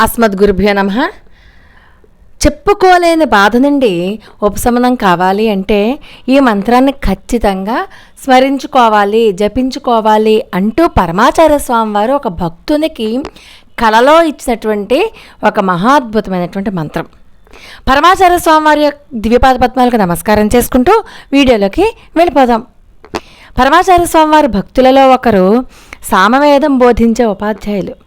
అస్మద్ గురుభ్యో నమ. చెప్పుకోలేని బాధ నుండి ఉపశమనం కావాలి అంటే ఈ మంత్రాన్ని ఖచ్చితంగా స్మరించుకోవాలి జపించుకోవాలి అంటూ పరమాచార్య స్వామి వారు ఒక భక్తునికి కలలో ఇచ్చినటువంటి ఒక మహాద్భుతమైనటువంటి మంత్రం. పరమాచార్య స్వామి వారి యొక్క దివ్యపాద పద్మాలకు నమస్కారం చేసుకుంటూ వీడియోలోకి వెళ్ళిపోదాం. పరమాచార్య స్వామి వారి భక్తులలో ఒకరు సామవేదం బోధించే ఉపాధ్యాయులు.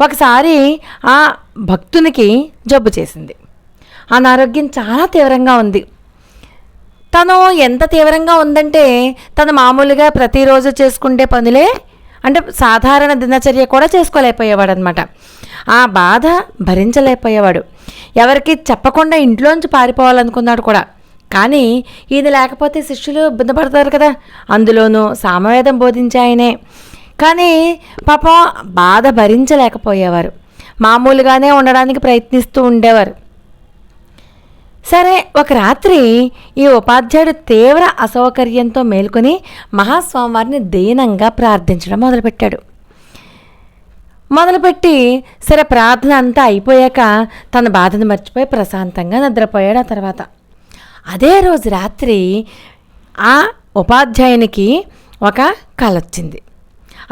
ఒకసారి ఆ భక్తునికి జబ్బు చేసింది. అనారోగ్యం చాలా తీవ్రంగా ఉంది. తను ఎంత తీవ్రంగా ఉందంటే తను మామూలుగా ప్రతిరోజు చేసుకుంటే పనులే అంటే సాధారణ దినచర్య కూడా చేసుకోలేకపోయేవాడు అనమాట ఆ బాధ భరించలేకపోయేవాడు. ఎవరికి చెప్పకుండా ఇంట్లోంచి పారిపోవాలనుకున్నాడు కూడా. కానీ ఇది లేకపోతే శిష్యులు ఇబ్బంది పడతారు కదా. అందులోనూ సామవేదం బోధించాయనే. కానీ పాపం బాధ భరించలేకపోయేవారు. మామూలుగానే ఉండడానికి ప్రయత్నిస్తూ ఉండేవారు. సరే ఒక రాత్రి ఈ ఉపాధ్యాయుడు తీవ్ర అసౌకర్యంతో మేల్కొని మహాస్వామివారిని దీనంగా ప్రార్థించడం మొదలుపెట్టాడు. మొదలుపెట్టి సరే ప్రార్థన అంతా అయిపోయాక తన బాధను మర్చిపోయి ప్రశాంతంగా నిద్రపోయాడు ఆ తర్వాత. అదే రోజు రాత్రి ఆ ఉపాధ్యాయునికి ఒక కళ వచ్చింది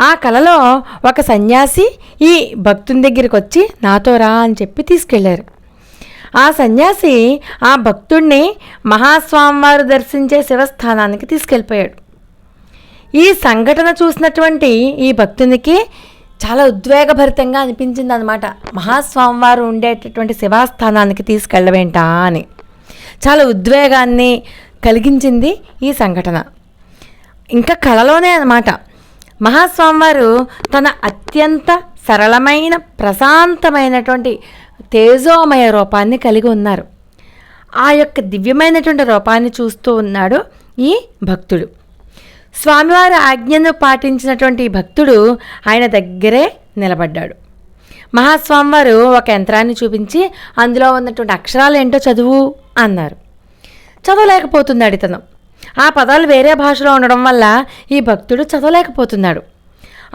ఆ కలలో ఒక సన్యాసి ఈ భక్తుని దగ్గరికి వచ్చి నాతో రా అని చెప్పి తీసుకెళ్ళారు ఆ సన్యాసి ఆ భక్తుణ్ణి మహాస్వామివారు దర్శించే శివస్థానానికి తీసుకెళ్ళిపోయాడు. ఈ సంఘటన చూసినటువంటి ఈ భక్తునికి చాలా ఉద్వేగభరితంగా అనిపించింది అనమాట మహాస్వామివారు ఉండేటటువంటి శివాస్థానానికి తీసుకెళ్ళవేంటా అని. చాలా ఉద్వేగాన్ని కలిగించింది ఈ సంఘటన. ఇంకా కళలోనే అనమాట మహాస్వామివారు తన అత్యంత సరళమైన ప్రశాంతమైనటువంటి తేజోమయ రూపాన్ని కలిగి ఉన్నారు. ఆ యొక్క దివ్యమైనటువంటి రూపాన్ని చూస్తూ ఉన్నాడు ఈ భక్తుడు. స్వామివారి ఆజ్ఞను పాటించినటువంటి భక్తుడు ఆయన దగ్గరే నిలబడ్డాడు. మహాస్వామివారు ఒక యంత్రాన్ని చూపించి అందులో ఉన్నటువంటి అక్షరాలు ఏంటో చదువు అన్నారు. చదవలేకపోతున్నాడు ఇతను. ఆ పదాలు వేరే భాషలో ఉండడం వల్ల ఈ భక్తుడు చదవలేకపోతున్నాడు.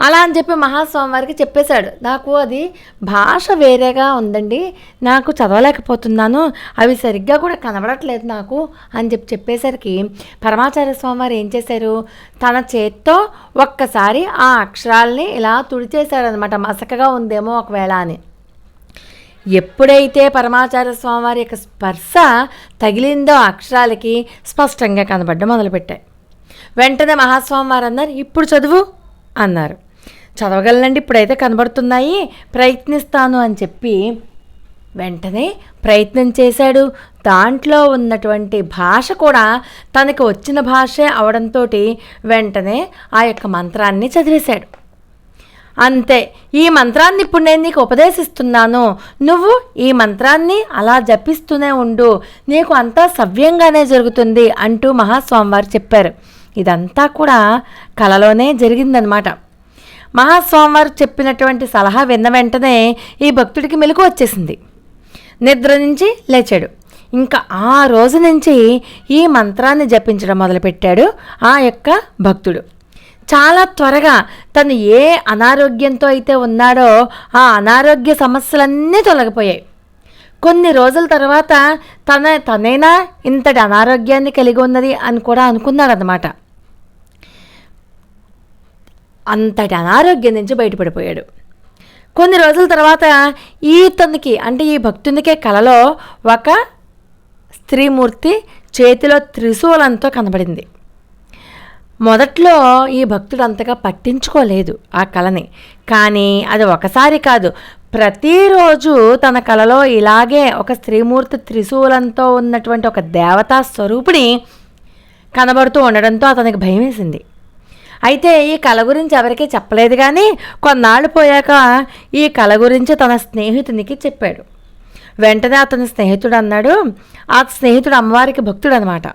అలా అని చెప్పి మహాస్వామివారికి చెప్పేశాడు నాకు అది భాష వేరేగా ఉందండి నాకు చదవలేకపోతున్నాను అవి సరిగ్గా కూడా కనబడట్లేదు నాకు అని చెప్పి చెప్పేసరికి పరమాచార్య స్వామివారు ఏం చేశారు? తన చేత్తో ఒక్కసారి ఆ అక్షరాల్ని ఇలా తుడిచేశాడనమాట మసకగా ఉందేమో ఒకవేళ అని. ఎప్పుడైతే పరమాచార్య స్వామివారి యొక్క స్పర్శ తగిలిందో అక్షరాలకి స్పష్టంగా కనబడ్డం మొదలుపెట్టాయి. వెంటనే మహాస్వామివారు అన్నారు ఇప్పుడు చదువు అన్నారు. చదవగలనండి ఇప్పుడైతే కనబడుతున్నాయి ప్రయత్నిస్తాను అని చెప్పి వెంటనే ప్రయత్నం చేశాడు. దాంట్లో ఉన్నటువంటి భాష కూడా తనకు వచ్చిన భాషే అవడంతో వెంటనే ఆ యొక్క మంత్రాన్ని చదివేశాడు. అంతే. ఈ మంత్రాన్ని ఇప్పుడు నేను నీకు ఉపదేశిస్తున్నాను. నువ్వు ఈ మంత్రాన్ని అలా జపిస్తూనే ఉండు. నీకు అంతా సవ్యంగానే జరుగుతుంది అంటూ మహాస్వామివారు చెప్పారు. ఇదంతా కూడా కలలోనే జరిగిందనమాట మహాస్వామివారు చెప్పినటువంటి సలహా విన్న వెంటనే ఈ భక్తుడికి మెలకు వచ్చేసింది. నిద్ర నుంచి లేచాడు. ఇంకా ఆ రోజు నుంచి ఈ మంత్రాన్ని జపించడం మొదలుపెట్టాడు ఆ యొక్క భక్తుడు. చాలా త్వరగా తను ఏ అనారోగ్యంతో అయితే ఉన్నాడో ఆ అనారోగ్య సమస్యలన్నీ తొలగిపోయాయి. కొన్ని రోజుల తర్వాత తన తనైనా ఇంతటి అనారోగ్యాన్ని కలిగి ఉన్నది అని కూడా అనుకున్నాడనమాట అంతటి అనారోగ్యం నుంచి బయటపడిపోయాడు. కొన్ని రోజుల తర్వాత ఈతనికి అంటే ఈ భక్తునికే కలలో ఒక స్త్రీమూర్తి చేతిలో త్రిశూలంతో కనబడింది. మొదట్లో ఈ భక్తుడు అంతగా పట్టించుకోలేదు ఆ కళని. కానీ అది ఒకసారి కాదు ప్రతిరోజు తన కలలో ఇలాగే ఒక స్త్రీమూర్తి త్రిశూలంతో ఉన్నటువంటి ఒక దేవతా స్వరూపిణి కనబడుతూ ఉండడంతో అతనికి భయం వేసింది అయితే ఈ కళ గురించి ఎవరికీ చెప్పలేదు కానీ కొన్నాళ్ళు పోయాక ఈ కళ గురించి తన స్నేహితునికి చెప్పాడు. వెంటనే అతని స్నేహితుడు అన్నాడు ఆ స్నేహితుడు అమ్మవారికి భక్తుడు అనమాట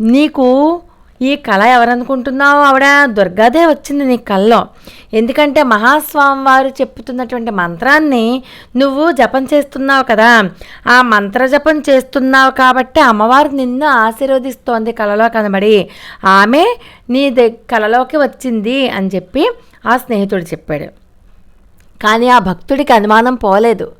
నీకు ఈ కళ ఎవరనుకుంటున్నావు ఆవిడ? దుర్గాదే వచ్చింది నీ కల్లో. ఎందుకంటే మహాస్వామి వారు చెప్తున్నటువంటి మంత్రాన్ని నువ్వు జపం చేస్తున్నావు కదా. ఆ మంత్ర జపం చేస్తున్నావు కాబట్టి అమ్మవారు నిన్ను ఆశీర్వదిస్తోంది కళలో కనబడి. ఆమె నీ దగ్ కళలోకి వచ్చింది అని చెప్పి ఆ స్నేహితుడు చెప్పాడు. కానీ ఆ భక్తుడికి అనుమానం పోలేదు.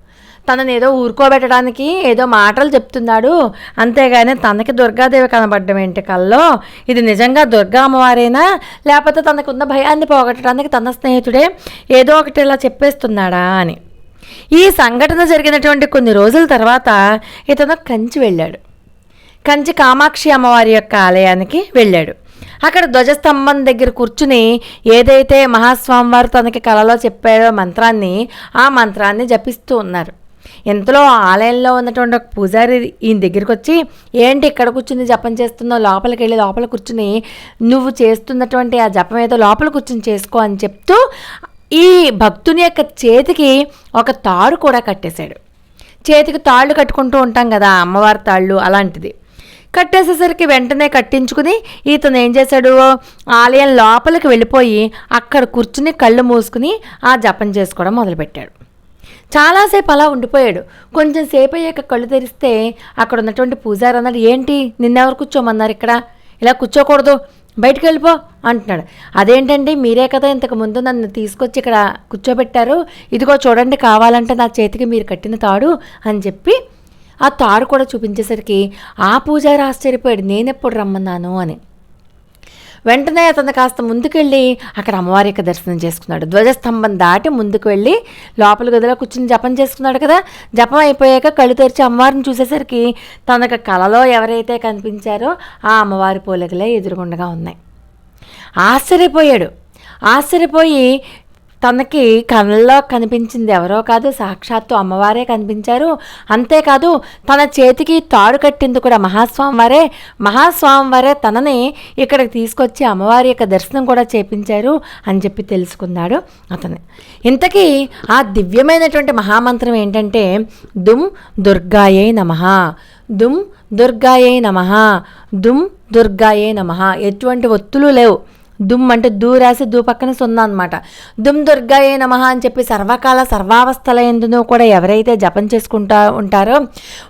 తనని ఏదో ఊరుకోబెట్టడానికి ఏదో మాటలు చెప్తున్నాడు. అంతేగాని తనకి దుర్గాదేవి కనబడ్డం ఏంటి కల్లో? ఇది నిజంగా దుర్గా అమ్మవారేనా? లేకపోతే తనకున్న భయాన్ని పోగొట్టడానికి తన స్నేహితుడే ఏదో ఒకటి ఇలా చెప్పేస్తున్నాడా అని. ఈ సంఘటన జరిగినటువంటి కొన్ని రోజుల తర్వాత ఇతను కంచి వెళ్ళాడు. కంచి కామాక్షి అమ్మవారి యొక్క ఆలయానికి వెళ్ళాడు. అక్కడ ధ్వజస్తంభం దగ్గర కూర్చుని ఏదైతే మహాస్వామి వారు తనకి కలలో చెప్పాడో మంత్రాన్ని ఆ మంత్రాన్ని జపిస్తూ ఉన్నారు. ఇంతలో ఆలయంలో ఉన్నటువంటి ఒక పూజారి ఈయన దగ్గరికి వచ్చి ఏంటి ఇక్కడ కూర్చుని జపం చేస్తున్నావు? లోపలికి వెళ్ళి లోపల కూర్చుని నువ్వు చేస్తున్నటువంటి ఆ జపం ఏదో లోపల కూర్చుని చేసుకో అని చెప్తూ ఈ భక్తుని యొక్క చేతికి ఒక తాడు కూడా కట్టేశాడు. చేతికి తాళ్ళు కట్టుకుంటూ ఉంటాం కదా అమ్మవారి తాళ్ళు అలాంటిది. కట్టేసేసరికి వెంటనే కట్టించుకుని ఇతను ఏం చేశాడు? ఆలయం లోపలికి వెళ్ళిపోయి అక్కడ కూర్చుని కళ్ళు మూసుకుని ఆ జపం చేసుకోవడం మొదలుపెట్టాడు. చాలాసేపు అలా ఉండిపోయాడు. కొంచెం సేపు అయ్యాక కళ్ళు తెరిస్తే అక్కడ ఉన్నటువంటి పూజారి అన్నాడు ఏంటి? నిన్నెవరు కూర్చోమన్నారు ఇక్కడ? ఇలా కూర్చోకూడదు. బయటికి వెళ్ళిపో అంటున్నాడు. అదేంటండి? మీరే కదా ఇంతకు ముందు నన్ను తీసుకొచ్చి ఇక్కడ కూర్చోబెట్టారు. ఇదిగో చూడండి కావాలంటే నా చేతికి మీరు కట్టిన తాడు అని చెప్పి ఆ తాడు కూడా చూపించేసరికి ఆ పూజారి ఆశ్చర్యపోయాడు. నేనెప్పుడు రమ్మన్నాను అని. వెంటనే అతను కాస్త ముందుకెళ్ళి అక్కడ అమ్మవారి యొక్క దర్శనం చేసుకున్నాడు. ధ్వజస్తంభం దాటి ముందుకు వెళ్ళి లోపల గదిలో కూర్చుని జపం చేసుకున్నాడు కదా. జపం అయిపోయాక కళ్ళు తెరిచి అమ్మవారిని చూసేసరికి తనకు కలలో ఎవరైతే కనిపించారో ఆ అమ్మవారి పోలికలే ఎదురుగుండగా ఉన్నాయి. ఆశ్చర్యపోయాడు. ఆశ్చర్యపోయి తనకి కళ్ళలో కనిపించింది ఎవరో కాదు సాక్షాత్తు అమ్మవారే కనిపించారు. అంతేకాదు తన చేతికి తాడు కట్టింది కూడా మహాస్వామివారే. మహాస్వామివారే తనని ఇక్కడికి తీసుకొచ్చి అమ్మవారి యొక్క దర్శనం కూడా చేపించారు అని చెప్పి తెలుసుకున్నాడు అతను. ఇంతకీ ఆ దివ్యమైనటువంటి మహామంత్రం ఏంటంటే దుమ్ దుర్గాయే నమ దుమ్ దుర్గాయే నమ దుమ్ దుర్గాయే నమ. ఎటువంటి ఒత్తులు లేవు. దుమ్ అంటే దూ రాసి దూ పక్కన సున్నా అనమాట దుమ్ దుర్గాయే నమ అని చెప్పి సర్వకాల సర్వావస్థల ఎందునో కూడా ఎవరైతే జపం చేసుకుంటా ఉంటారో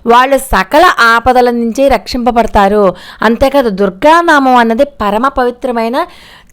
వాళ్ళు సకల ఆపదల నుంచి రక్షింపబడతారు. అంతేకాదు దుర్గానామం అన్నది పరమ పవిత్రమైన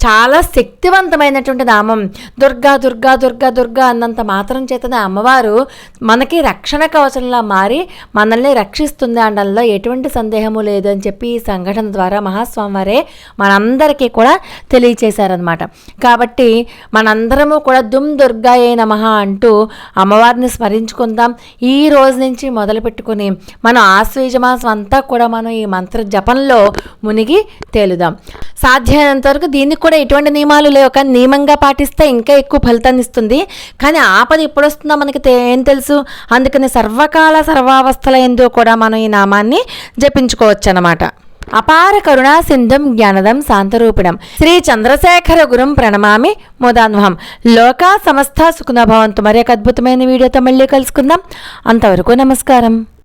చాలా శక్తివంతమైనటువంటి నామం. దుర్గా దుర్గా దుర్గా దుర్గా అన్నంత మాత్రం చేతనే అమ్మవారు మనకి రక్షణ కవచంలా మారి మనల్ని రక్షిస్తుంది అనడంలో ఎటువంటి సందేహము లేదు అని చెప్పి ఈ సంఘటన ద్వారా మహాస్వామివారే మనందరికీ కూడా తెలియచేశారనమాట కాబట్టి మనందరము కూడా దుమ్ దుర్గాయే నమ అంటూ అమ్మవారిని స్మరించుకుందాం. ఈ రోజు నుంచి మొదలు పెట్టుకుని మన ఆశ్వీజమాసం అంతా కూడా మనం ఈ మంత్ర జపంలో మునిగి తేలుదాం. సాధ్యమైనంత వరకు దీన్ని కూడా ఎటువంటి నియమాలు లేవు. కానీ నియమంగా పాటిస్తే ఇంకా ఎక్కువ ఫలితాన్ని ఇస్తుంది. కానీ ఆపద ఎప్పుడు వస్తుందో మనకి ఏం తెలుసు? అందుకని సర్వకాల సర్వావస్థల ఎందు కూడా మనం ఈ నామాన్ని జపించుకోవచ్చు అనమాట అపార కరుణా సింధుం జ్ఞానదం శాంతరూపిణం. శ్రీ చంద్రశేఖర గురం ప్రణమామి మోదాన్వహం. లోకా సమస్త సుఖనభవంతు మరి ఒక అద్భుతమైన వీడియోతో మళ్ళీ కలుసుకుందాం. అంతవరకు నమస్కారం.